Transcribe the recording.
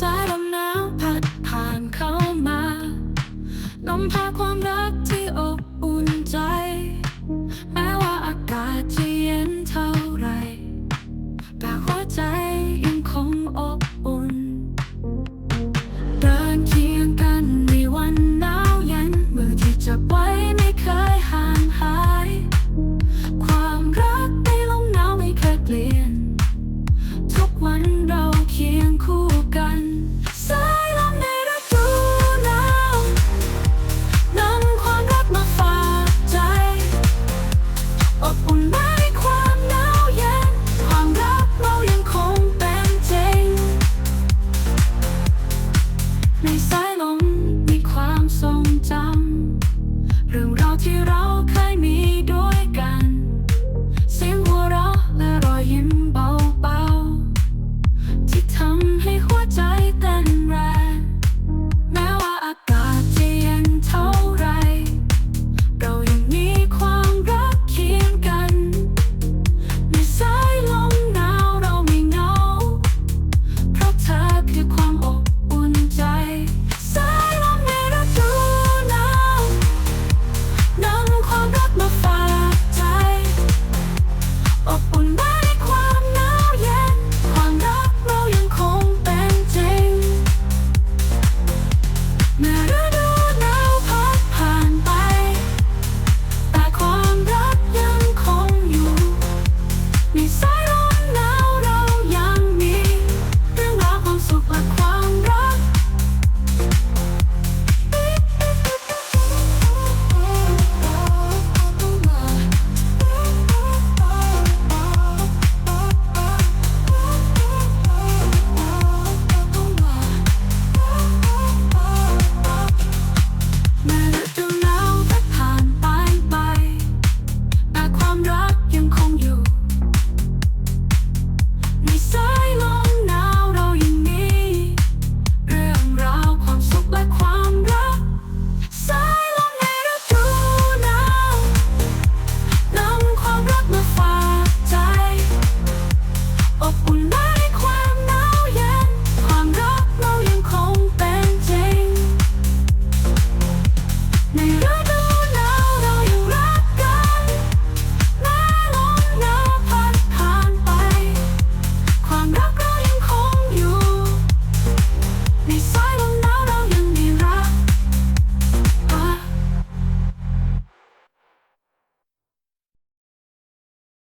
สายลมหนาวพัดผ่านเข้ามาลมพาความรักที่อบอุ่นใจ